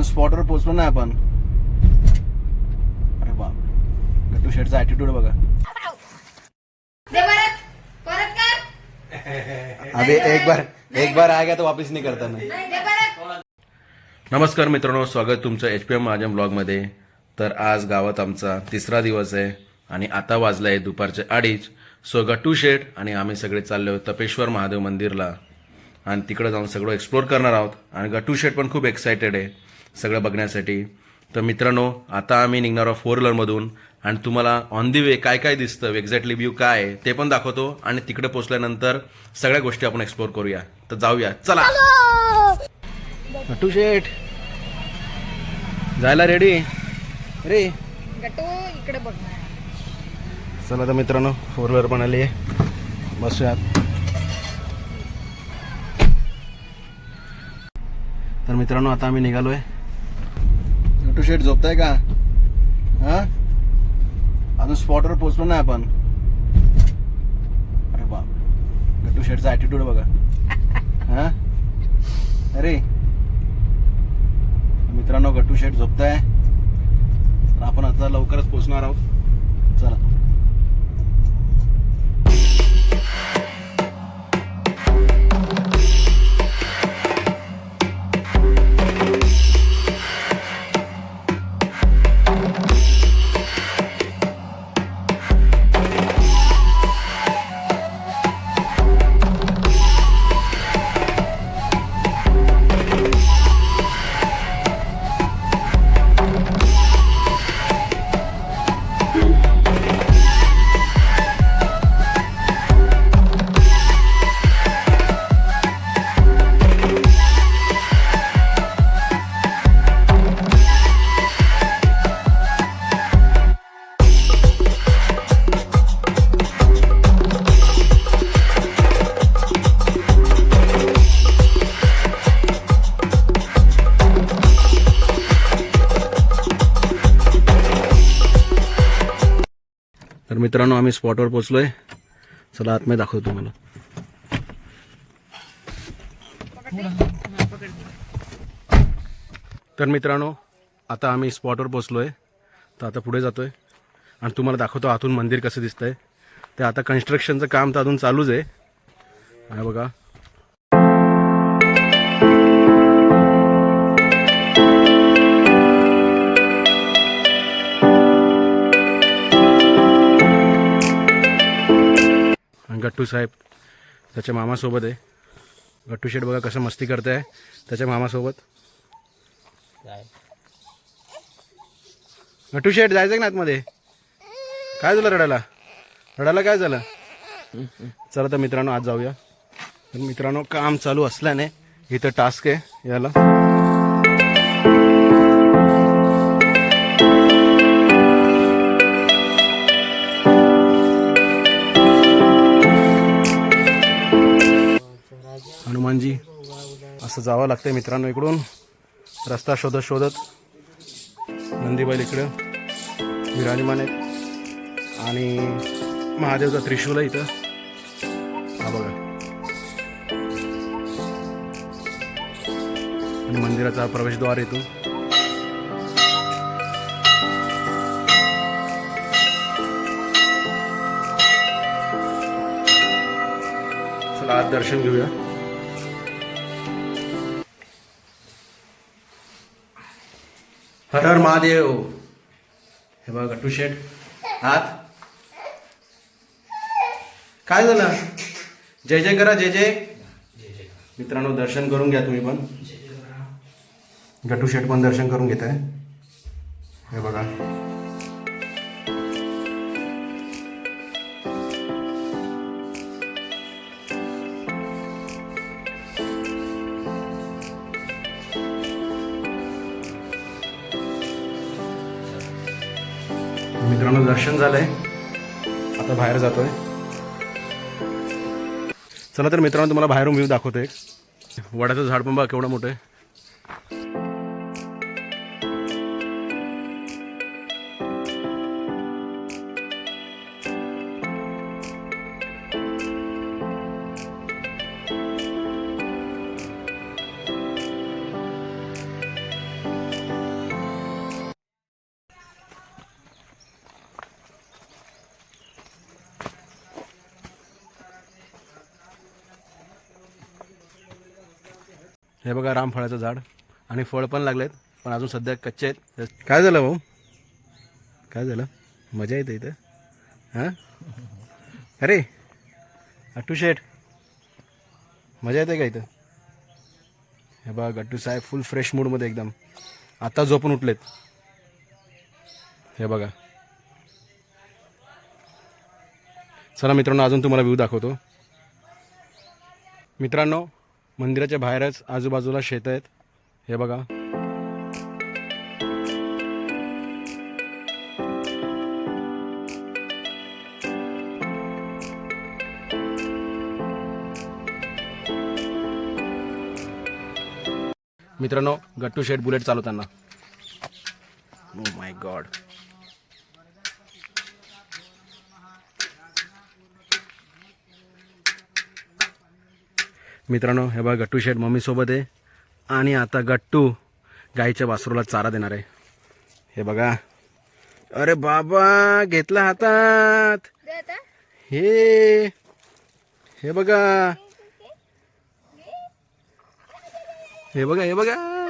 अजून स्पॉटवर पोहोचलो नाही आपण. अरे बाप. गट्टू शेटचा ॲटिट्यूड बघा. अभि एक बार एक बार आ गया तो वापस नहीं करता परत. नमस्कार मित्रांनो स्वागत तुमचं एच पी एम महाजन ब्लॉगमध्ये तर आज गावात आमचा तिसरा दिवस आहे आणि आता वाजलं आहे दुपारचे अडीच. सो गट्टू शेठ आणि आम्ही सगळे चाललो तपेश्वर महादेव मंदिरला. आणि तिकडे जाऊन सगळं एक्सप्लोर करणार आहोत. आणि गट्टू शेठ पण खूप एक्सायटेड आहे. सगळं बघण्यासाठी. तर मित्रांनो आता आम्ही निघणार आहोत फोर व्हीलरमधून आणि तुम्हाला ऑन दी वे काय काय दिसतं एक्झॅक्टली व्ह्यू काय आहे ते पण दाखवतो आणि तिकडे पोचल्यानंतर सगळ्या गोष्टी आपण एक्सप्लोर करूया. तर जाऊया. चला. गट्टू शेठ. जायला रेडी रे गटू इकडे बघ चला तर मित्रांनो फोर व्हीलर पण आली आहे. बसूयात. तर मित्रांनो आता आम्ही निघालोय. गट्टू शेड झोपताय का? हा? अजून स्पॉटवर पोचलो नाही आपण. अरे बाप. गट्टू शेडचा ॲटिट्यूड बघा. हा? अरे. मित्रांनो गट्टू शेड झोपताय. तर आपण आता लवकरच पोचणार आहोत. चला. तर मित्रांनो आम्ही स्पॉटवर पोहोचलोय. चला आतमध्ये दाखवतो तुम्हाला. तर मित्रांनो आता आम्ही स्पॉटवर पोहोचलोय. तर आता पुढे जातोय. आणि तुम्हाला दाखवतो आतून मंदिर कसं दिसतंय. ते आता कन्स्ट्रक्शनचं काम तर अजून चालूच आहे. बघा. गट्टू साहेब त्याच्या मामासोबत आहे. गट्टू शेठ बघा कसं मस्ती करते आहे त्याच्या मामासोबत. गट्टू शेठ जायचं का ना आतमध्ये? काय झालं रडायला? रडायला काय झालं? चला तर मित्रांनो आज जाऊया. तर मित्रांनो काम चालू असल्याने इथं टास्क आहे याला. हनुमानजी असं जावं लागतंय मित्रांनो इकडून. रस्ता शोधत शोधत. नंदीबाईल इकडं. विराजमान आहेत. आणि महादेवचा त्रिशूल आहे इथं. हा बघा. आणि मंदिराचा प्रवेशद्वार येतो चला आज दर्शन घेऊया. हर हर महादेव। हे बघा गट्टू शेठ हात. काय झालं? जय जय करा जय जय. मित्रांनो दर्शन करून घ्या तुम्ही पण. गट्टू शेठ पण दर्शन करून घेत आहे हे बघा. मित्रांनो दर्शन झालंय. आता बाहेर जातोय. चला तर मित्रांनो तुम्हाला बाहेरून व्ह्यू दाखवतोय. वडाचं झाड पण बघा केवढं मोठं आहे. हे बघा रामफळाचं झाड. आणि फळ पण लागलेत पण अजून सध्या कच्चे आहेत. काय झालं भाऊ? काय झालं? मजा येते इथं. हां? अरे अट्टू शेठ. मजा येते का इथं? हे बघा गट्टू साहेब फुल फ्रेश मूडमध्ये एकदम. आता झोपून उठलेत. हे बघा. चला मित्रांनो अजून तुम्हाला व्ह्यू दाखवतो. मित्रांनो मंदिराच्या बाहेरच आजूबाजूला शेत आहेत. हे बघा. मित्रांनो गट्टू शेट बुलेट चालवताना. ओ माय गॉड मित्रांनो हे बघा गट्टू शेट मम्मीसोबत आहे. आणि आता गट्टू गाईच्या वासरूला चारा देणार आहे. हे बघा. अरे बाबा घेतला हातात. हे. हे बघा. हे बघा हे बघा.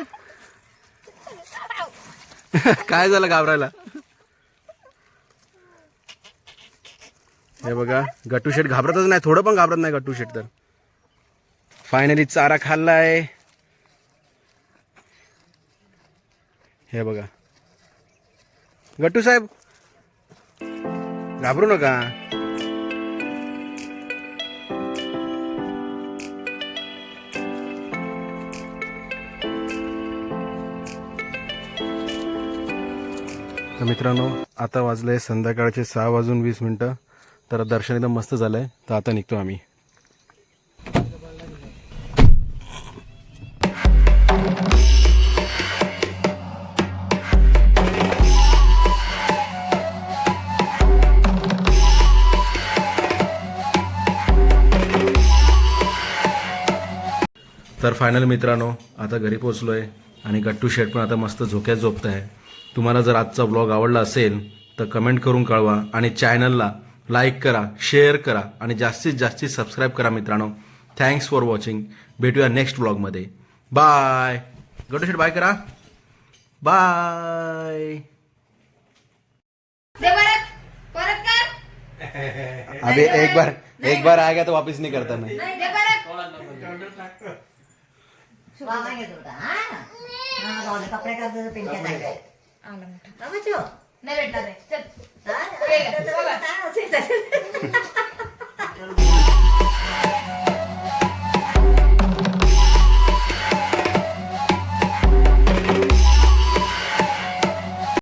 काय झालं घाबरायला? हे बघा गट्टू शेट घाबरतच नाही. थोडं पण घाबरत नाही गट्टू शेट तर. फायनली चारा खाल्लाय. हे बघा. गट्टू साहेब. घाबरू नका. तर मित्रांनो आता वाजलंय संध्याकाळचे सहा वाजून वीस मिनटं. तर दर्शन एकदम मस्त झालं आहे तर आता निघतो आम्ही. तर फायनल मित्रांनो आता घरी पोचलो आहे आणि गट्टू शेट पण आता मस्त झोक्यात झोपत आहे तुम्हाला जर आजचा ब्लॉग आवडला असेल तर कमेंट करून कळवा आणि चॅनलला लाईक करा शेअर करा आणि जास्तीत जास्तीत सबस्क्राईब करा मित्रांनो. थँक्स फॉर वॉचिंग भेटूया नेक्स्ट ब्लॉगमध्ये बाय गट्टू शेट बाय करा. बाय दे परत. परत कर. अभी एक बार एक बार आएगा तो वापस नहीं करता मैं. വാങ്ങാൻ കൊടുക്കാം ആ തോന്നി കപ്പയൊക്കെ അത് പിടിക്കാൻ തമ്മച്ചോ ഇന്നലെ